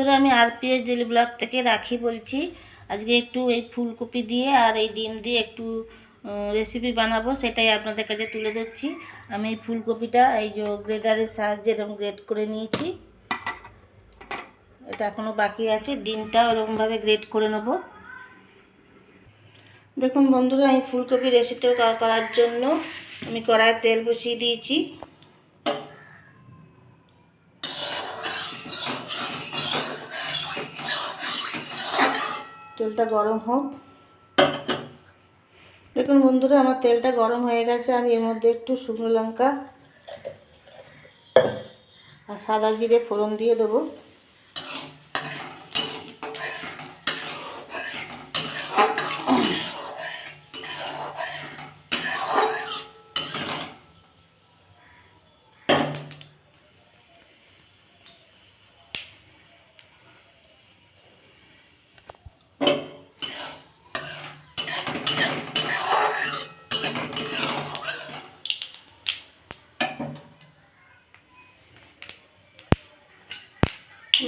বন্ধুরা, আমি RPS daily blog থেকে রাখি বলছি। আজকে একটু এই ফুলকপি দিয়ে আর এই ডিম দিয়ে একটু রেসিপি বানাবো, সেটাই আপনাদের কাছে তুলে ধরছি। আমি এই ফুলকপিটা, এই যে গ্রেডারের সাহায্যে এরকম গ্রেড করে নিয়েছি। এটা এখনও বাকি আছে ডিমটা ওরকমভাবে গ্রেড করে নেব। দেখুন বন্ধুরা, এই ফুলকপি রেসিপিটা করার জন্য আমি কড়ায় তেল বসিয়ে দিয়েছি। তেলটা গরম হোক। দেখুন বন্ধুরা, আমার তেলটা গরম হয়ে গেছে আমি এর মধ্যে একটু শুকনো লঙ্কা আর সাদা জিরে ফোড়ন দিয়ে দেবো।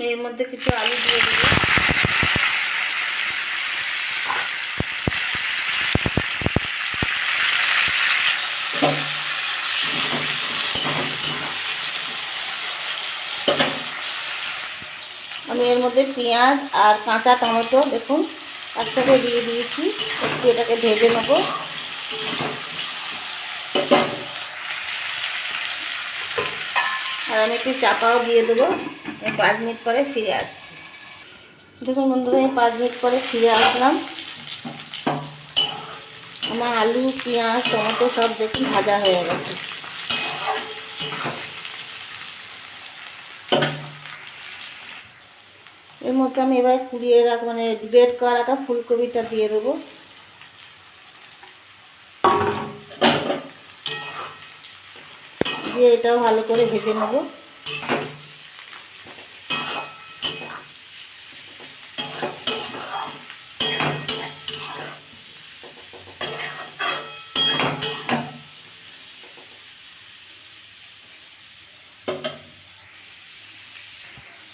এর মধ্যে কিছু আলু দিয়ে দেবো। আমি এর মধ্যে পেঁয়াজ আর কাঁচা টমেটো, দেখুন, একসাথে দিয়ে দিয়েছি। একটু এটাকে ভেজে নেব। আর আমি একটু চাপাও দিয়ে দেবো। পাঁচ মিনিট পরে ফিরে আসছি। দেখুন বন্ধুরা আমি পাঁচ মিনিট পরে ফিরে আসলাম। আমার আলু, পেঁয়াজ, টমেটো সব দেখুন ভাজা হয়ে গেছে। এর মধ্যে আমি এবার কুড়িয়ে রাখ মানে গ্রেড করা রাখা ফুলকপিটা দিয়ে দেবো। দিয়ে এটাও ভালো করে ভেজে নেব।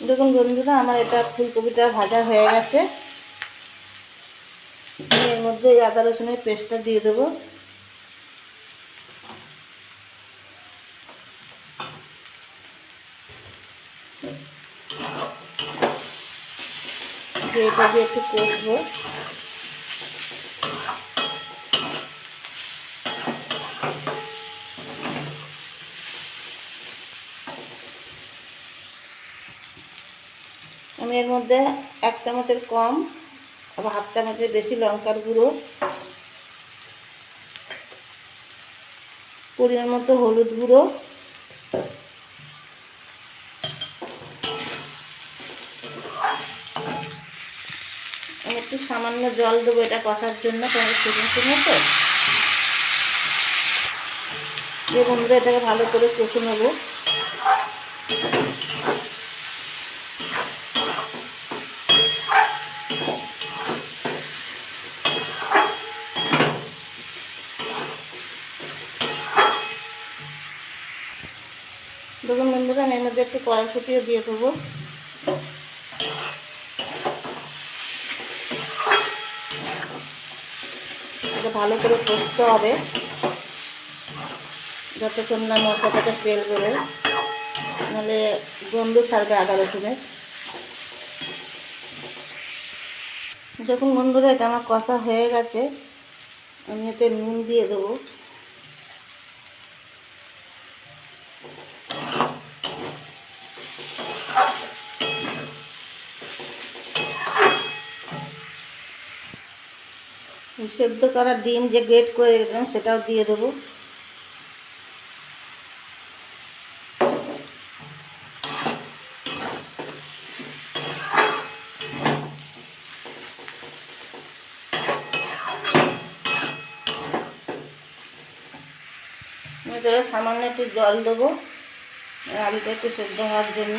দেখুন বন্ধুরা, আমার এটা ফুলকপিটা ভাজা হয়ে গেছে। এর মধ্যে আদা রসুনের পেস্টটা দিয়ে দেবো। এটা দিয়ে একটু কষবো। আমি এর মধ্যে এক চামচের কম আবার হাফ চামচের বেশি লঙ্কার গুঁড়ো। পরিমাণ মতো হলুদ গুঁড়ো। আমি একটু সামান্য জল দেবো এটা কষার জন্য তোমার শুকনো শুকনো এটাকে ভালো করে কষে নেব। দেখুন বন্ধুরা, আমি এর মধ্যে একটু কড়াইশুটিও দিয়ে দেবো। এটা ভালো করে কষতে হবে। যতক্ষণ না মশলা থেকে তেল করে, নাহলে গন্ধ ছাড়বে আদা রসুনের। যখন বন্ধুরা, এটা আমার কষা হয়ে গেছে। আমি এতে নুন দিয়ে দেবো। সেদ্ধ করা ডিম যে গ্রেট করে রেখেছিলাম সেটাও দিয়ে দেবো। সামান্য একটু জল দেবো, আলুটা একটু সেদ্ধ হওয়ার জন্য।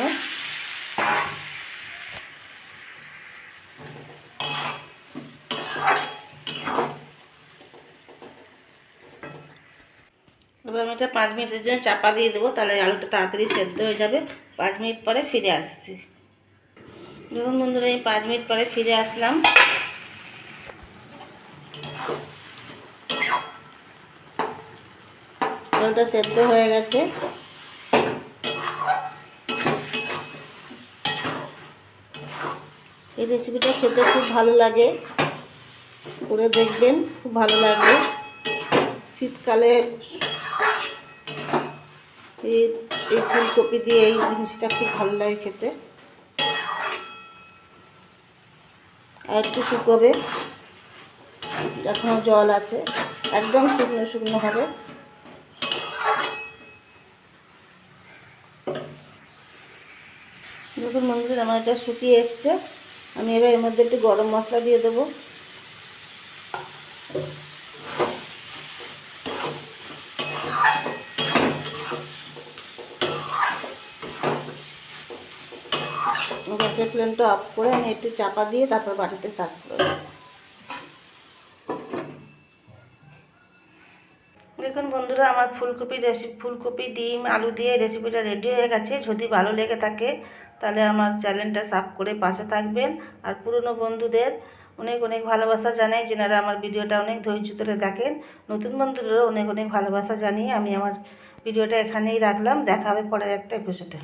এবার আমি এটা পাঁচ মিনিটের জন্য চাপা দিয়ে দেবো, তাহলে আলুটা তাড়াতাড়ি সেদ্ধ হয়ে যাবে। পাঁচ মিনিট পরে ফিরে আসছি। দেখুন বন্ধুরা, এই পাঁচ মিনিট পরে ফিরে আসলাম। আলুটা সেদ্ধ হয়ে গেছে। এই রেসিপিটা খেতে খুব ভালো লাগে। করে দেখবেন, খুব ভালো লাগবে। শীতকালে এই এই ফুলকপি দিয়ে এই জিনিসটা খুব ভালো লাগে খেতে। আর একটু শুকোবে এখনও জল আছে, একদম শুকনো শুকনো হবে। দেখুন বন্ধুরা আমার এটা শুকিয়ে এসছে। আমি এবার এর মধ্যে একটু গরম মশলা দিয়ে দেবো। গ্যাসের ফ্লেমটা অফ করে আমি একটু চাপা দিয়ে তারপর বাটিতে সার্ভ করে দেখুন বন্ধুরা, আমার ফুলকপি রেসিপি ফুলকপি ডিম, আলু দিয়ে রেসিপিটা রেডি হয়ে গেছে। যদি ভালো লেগে থাকে, তাহলে আমার চ্যানেলটা সাব করে পাশে থাকবেন। আর পুরনো বন্ধুদের অনেক অনেক ভালোবাসা জানাই, যেনারা আমার ভিডিওটা অনেক ধৈর্য ধরে দেখেন। নতুন বন্ধুদেরও অনেক অনেক ভালোবাসা জানিয়ে আমি আমার ভিডিওটা এখানেই রাখলাম। দেখা হবে পরের একটা এপিসোডে